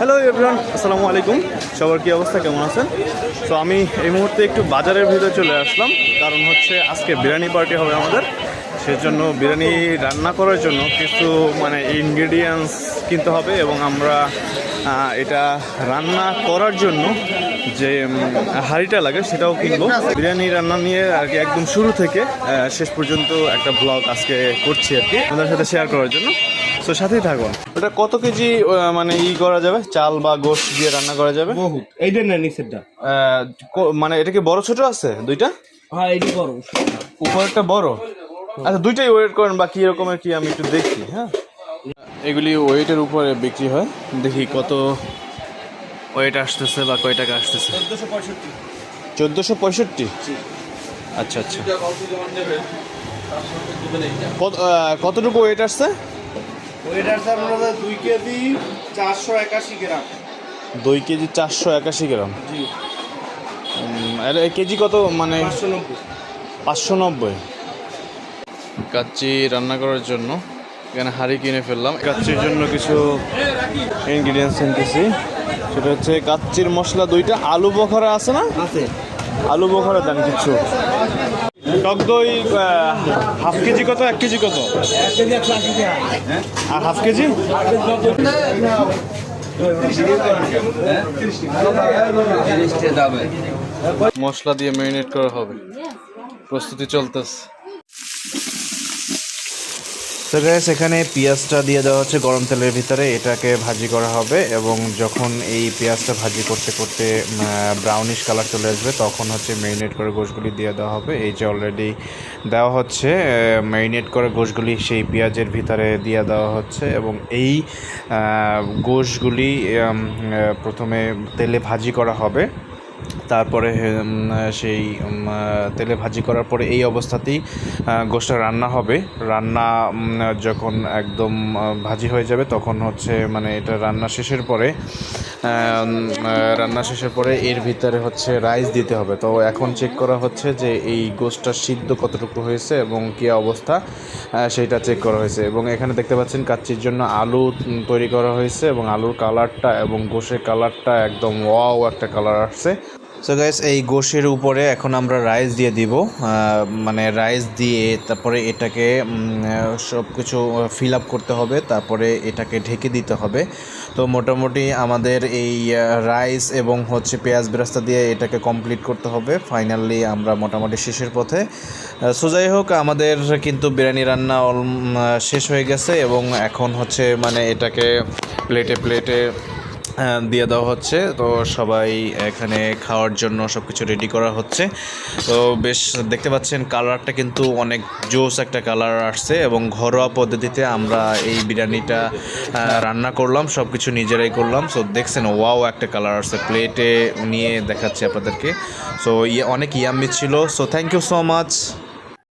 Hello everyone আসসালামু আলাইকুম সবার কি অবস্থা? কেমন আছেন? তো আমি এই মুহূর্তে একটু বাজারের ভিতরে চলে আসলাম। কারণ হচ্ছে আজকে বিরিয়ানি পার্টি হবে আমাদের। সেজন্য বিরিয়ানি রান্না করার জন্য কিছু মানে ইনগ্রেডিয়েন্টস কিনতে হবে এবং আমরা এটা রান্না করার জন্য যে হাঁড়িটা লাগে সেটাও কিনবো। বিরিয়ানি রান্না নিয়ে আর কি একদম শুরু থেকে শেষ পর্যন্ত একটা ব্লগ আজকে করছি আর কি। আপনাদের সাথে শেয়ার করার জন্য। তো সাথেই থাকুন। এটা কত কেজি মানে ই করা যাবে? চাল বা গোশ দিয়ে রান্না করা যাবে? বহুত। এইটা না নিচেরটা মানে এটা কি বড় ছোট আছে দুইটা? হ্যাঁ এইটা বড়। উপরেরটা বড়? আচ্ছা দুইটাই ওয়েট করেন বা কি রকমের কি আমি একটু দেখি হ্যাঁ? এগুলি ওয়েটের উপরে বিক্রি হয়। দেখি কত ওয়েট আসতেছে বা কয় টাকা আসতেছে। চোদ্দশো পঁয়ষট্টি। চোদ্দোশো পঁয়ষট্টি আচ্ছা আচ্ছা। কত- কতটুকু ওয়েট আসছে? স্যার মনে হয় দুই কেজি চারশো একাশি গ্রাম। দুই কেজি চারশো একাশি গ্রাম? জি। উম, আর এই কেজি কত মানে? পাঁচশো নব্বই। পাঁচশো নব্বই। কাচ্চি রান্না করার জন্য এখানে হাঁড়ি কিনে ফেললাম। কাচ্চির জন্য কিছু ইনগ্রিডিয়েন্টস কিনতেছি। সেটা হচ্ছে কাচ্চির মশলা দুইটা। আলু বখরা আছে না? আছে। আলু বখরা দেন কিছু। টক দই হাফ কেজি কত, এক কেজি কত? আর হাফ কেজি? মশলা দিয়ে ম্যারিনেট করা হবে। প্রস্তুতি চলতেছে। তো গ্যাস এখানে পেঁয়াজটা দিয়ে দেওয়া হচ্ছে গরম তেলের ভিতরে। এটাকে ভাজি করা হবে এবং যখন এই পেঁয়াজটা ভাজি করতে করতে ব্রাউনিশ কালার চলে আসবে, তখন হচ্ছে ম্যারিনেট করে গোশগুলি দিয়ে দেওয়া হবে। এই যে অলরেডি দেওয়া হচ্ছে ম্যারিনেট করে গোশগুলি সেই পেঁয়াজের ভিতরে দিয়ে দেওয়া হচ্ছে এবং এই গোশগুলি প্রথমে তেলে ভাজি করা হবে। তারপরে সেই তেলে ভাজি করার পরে এই অবস্থাতেই গোশটা রান্না হবে। রান্না যখন একদম ভাজি হয়ে যাবে, তখন হচ্ছে মানে এটা রান্না শেষের পরে রান্না শেষের পরে এর ভিতরে হচ্ছে রাইস দিতে হবে। তো এখন চেক করা হচ্ছে যে এই গোশটা সিদ্ধ কতটুকু হয়েছে এবং কী অবস্থা সেইটা চেক করা হয়েছে। এবং এখানে দেখতে পাচ্ছেন কাচ্চির জন্য আলু তৈরি করা হয়েছে এবং আলুর কালারটা এবং গোষের কালারটা একদম ওয়াও একটা কালার আসছে। সো গাইস এই গোশের উপরে এখন আমরা রাইস দিয়ে দিব। মানে রাইস দিয়ে তারপরে এটাকে সব কিছু ফিল আপ করতে হবে, তারপরে এটাকে ঢেকে দিতে হবে। তো মোটামুটি আমাদের এই রাইস এবং হচ্ছে পেঁয়াজ বেরাস্তা দিয়ে এটাকে কমপ্লিট করতে হবে। ফাইনালি আমরা মোটামুটি শেষের পথে। সো যাই হোক, আমাদের কিন্তু বিরিয়ানি রান্না শেষ হয়ে গেছে এবং এখন হচ্ছে মানে এটাকে প্লেটে প্লেটে দিয়ে দেওয়া হচ্ছে। তো সবাই এখানে খাওয়ার জন্য সব কিছু রেডি করা হচ্ছে। তো বেশ, দেখতে পাচ্ছেন কালারটা কিন্তু অনেক জোস একটা কালার আসছে এবং ঘরোয়া পদ্ধতিতে আমরা এই বিরিয়ানিটা রান্না করলাম সব কিছু নিজেরাই করলাম। সো দেখছেন ওয়াও একটা কালার আসছে। প্লেটে নিয়ে দেখাচ্ছি আপনাদেরকে। সো ইয়ে অনেক ইয়াম্মি ছিল। So thank you so much